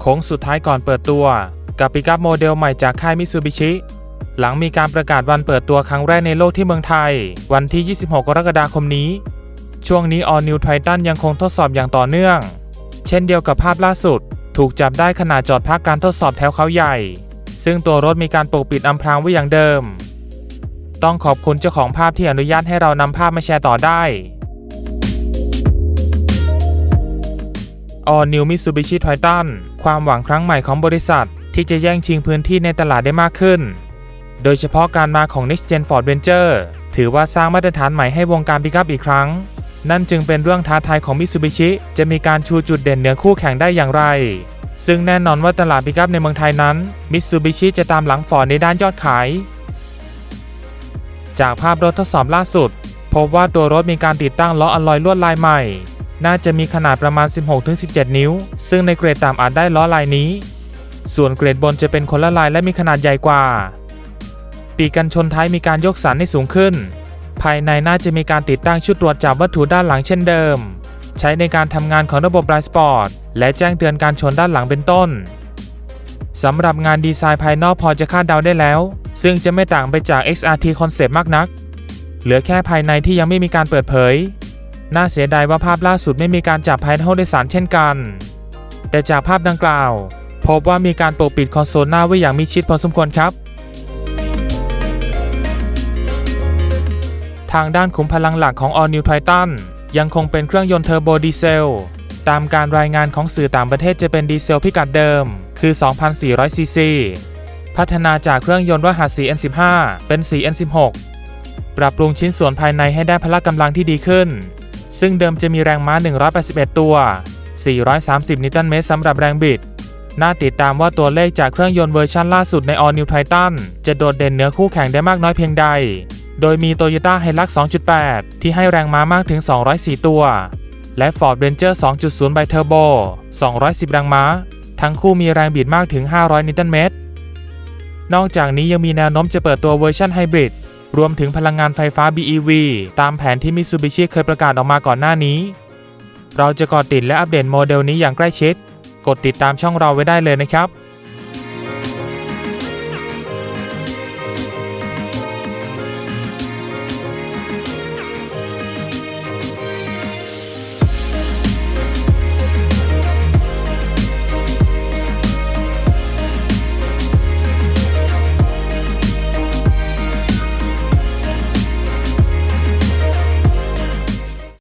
โค้งสุดท้ายก่อนเปิดตัว กับปิกัพโมเดลใหม่จากค่ายมิซูบิชิหลังมีการประกาศวันเปิดตัวครั้งแรกในโลกที่เมืองไทย วันที่ 26 กรกฎาคมนี้ ช่วงนี้ All New Titan ยังคงทดสอบอย่างต่อเนื่อง เช่นเดียวกับภาพล่าสุด ถูกจับได้ขณะจอดพักการทดสอบแถวเขาใหญ่ ซึ่งตัวรถมีการปกปิดอำพรางไว้อย่างเดิม ต้องขอบคุณเจ้าของภาพที่อนุญาตให้เรานำภาพมาแชร์ต่อได้ All New Mitsubishi Triton ความหวังครั้งใหม่ของบริษัท ที่จะแย่งชิงพื้นที่ในตลาดได้มากขึ้น โดยเฉพาะการมาของ Next Gen Ford Ranger ถือว่าสร้างมาตรฐานใหม่ให้วงการปิกอัพอีกครั้ง นั่นจึงเป็นเรื่องท้าทายของ Mitsubishi จะมีการชูจุดเด่นเหนือคู่แข่งได้อย่างไร ซึ่งแน่นอนว่าตลาดปิกอัพในเมืองไทยนั้น Mitsubishi จะตามหลัง Ford ในด้านยอดขาย จากภาพรถทดสอบล่าสุด พบว่าตัวรถมีการติดตั้งล้ออะลอยลวดลายใหม่ น่าจะมีขนาดประมาณ 16-17 นิ้ว ซึ่งในเกรดต่ำอาจได้ล้อลายนี้ ส่วนเกรดบนจะเป็นคนละลายและมีขนาดใหญ่กว่า ปีกกันชนท้ายมีการยกสันให้สูงขึ้น ภายในน่าจะมีการติดตั้งชุดตรวจจับวัตถุด้านหลังเช่นเดิม ใช้ในการทำงานของระบบไลสปอร์ตและแจ้งเตือนการชนด้านหลังเป็นต้นสำหรับงานดีไซน์ภายนอกพอจะคาดเดาได้แล้ว ซึ่งจะไม่ต่างไปจาก XRT Concept มากนัก เหลือแค่ภายในที่ยังไม่มีการเปิดเผย น่าเสียดายว่าภาพล่าสุดไม่มีการจับภายในห้องโดยสารเช่นกัน แต่จากภาพดังกล่าว พบว่ามีการปกปิดคอนโซลหน้าไว้อย่างมิชิดพอสมควรครับ ทางด้านขุมพลังหลักของ All New Titan ยังคงเป็นเครื่องยนต์เทอร์โบดีเซล ตามการรายงานของสื่อต่างประเทศจะเป็นดีเซลพิกัดเดิม คือ 2,400 ซีซี พัฒนาจากเครื่องยนต์รหัส 4N15 เป็น 4N16 ปรับปรุงชิ้นส่วนภายในให้ได้พละกำลังที่ดีขึ้น ซึ่งเดิมจะมีแรงม้า 181 ตัว 430 นิวตันเมตรสำหรับแรงบิด น่าติดตามว่าตัวเลขจากเครื่องยนต์เวอร์ชันล่าสุดใน All New Titan จะโดดเด่นเหนือคู่แข่งได้มากน้อยเพียงใด โดยมี Toyota Hilux 2.8 ที่ให้แรงม้ามากถึง 204 ตัว และ Ford Ranger 2.0 by Turbo 210 แรงม้า ทั้งคู่มีแรงบิดมากถึง 500 นิวตันเมตร นอกจากนี้ยังมีแนวโน้มจะเปิดตัวเวอร์ชันไฮบริด รวมถึงพลังงานไฟฟ้า BEV ตามแผนที่มิซูบิชิเคยประกาศออกมาก่อนหน้านี้ เราจะกอดติดและอัปเดตโมเดลนี้อย่างใกล้ชิด กดติดตามช่องเราไว้ได้เลยนะครับ